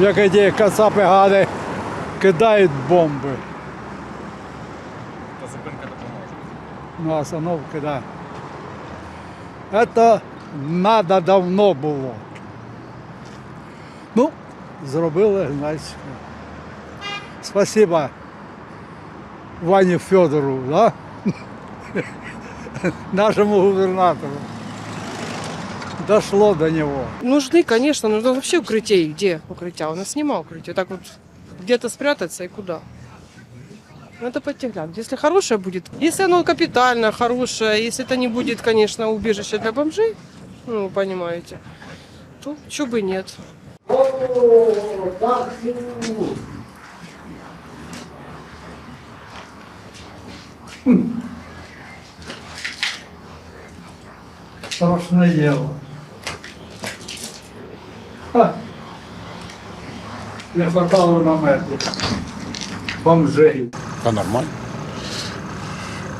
як ті кацапи гади кидають бомби. Та зупинка допоможе. Ну, остановки, да. Это надо давно було. Ну, зробили, значить. Спасибо Вані Федору, да? нашему губернатору. Дошло до него. Нужны, конечно, нужно вообще укрытие. Где укрытия? У нас нема укрытия. Так вот где-то спрятаться и куда? Надо пойти глянуть. Если хорошее будет, если оно капитально хорошее, если это не будет, конечно, убежище для бомжей, ну, вы понимаете, то чего бы нет. Страшне діло. Не хватало намету. Бомжей. Та нормально.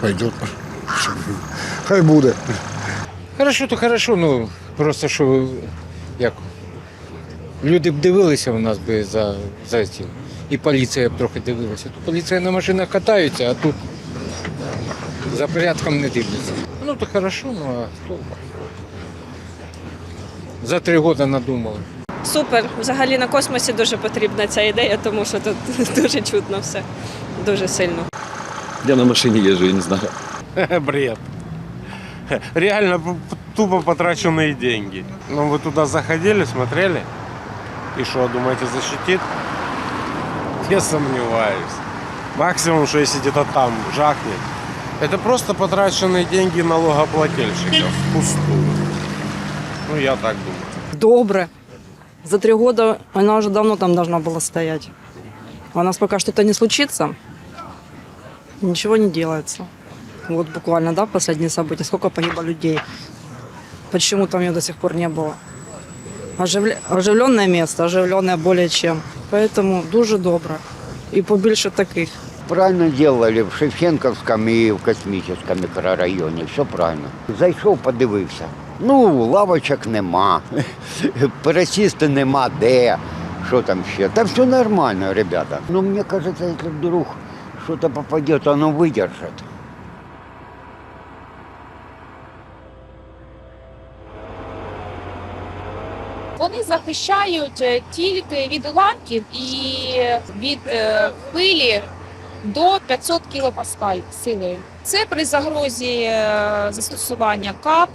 Пойдет. Хай буде. Хорошо, то хорошо, ну просто що як люди б дивилися в нас би за, за цим. І поліція б трохи дивилася. Тут поліція на машинах катаються, а тут за порядком не дивляться. Ну то хорошо, ну а хто? За три роки надумали Супер. Взагалі на космосі дуже потрібна ця ідея, тому що тут дуже чутно все. Дуже сильно. Я на машине езжу, я не знаю. Бред. Реально п- п- тупо потраченные деньги. Ну вы туда заходили, смотрели? И что, думаете, защитит? Я сомневаюсь. Максимум, что если где-то там жахнет, это просто потраченные деньги налогоплательщиков впустую. Ну, я так думаю. Добре. За три года она уже давно там должна была стоять. А у нас пока что-то не случится, ничего не делается. Вот буквально, да, последние события, сколько погибло людей. Почему там ее до сих пор не было? Оживля... Оживленное место, оживленное более чем. Поэтому дуже добре. І побільше таких. Правильно делали в Шевченковському і в космічному мікрорайоні. Все правильно. Зайшов, подивився. Ну, лавочок нема, пересісти нема де. Що там ще? Та все нормально, ребята. Ну, мені кажется, якщо вдруг что-то попадет, оно выдержит. Вони захищають е, тільки від уламків і від е, хвилі до 500 кілопаскаль силою. Це при загрозі е, застосування кап,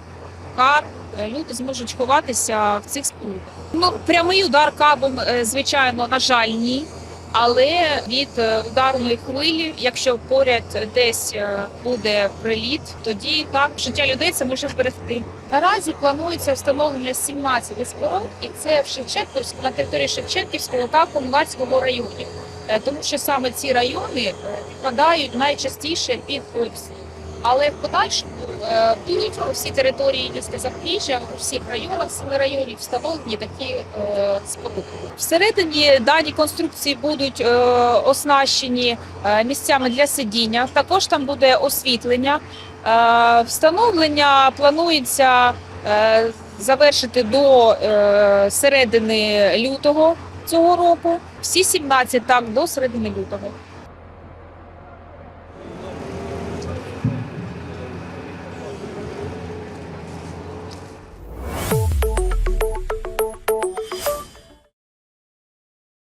кап. е, Люди зможуть ховатися в цих спорудах. Ну, прямий удар кабом, е, звичайно, на жаль, ні. Але від е, ударної хвилі, якщо поряд десь буде приліт, тоді так життя людей це може вберегти. Наразі планується встановлення 17 споруд, і це в Шевченківську на території Шевченківського та Комунальського районів, тому що саме ці райони підпадають найчастіше під обстріл. Але в подальшому е, по всій території міста Запоріжжя, у всіх районах, семи районів встановлені такі е, споруди. Всередині дані конструкції будуть е, оснащені місцями для сидіння. Також там буде освітлення. Встановлення планується завершити до середини лютого цього року. Всі 17 так до середини лютого.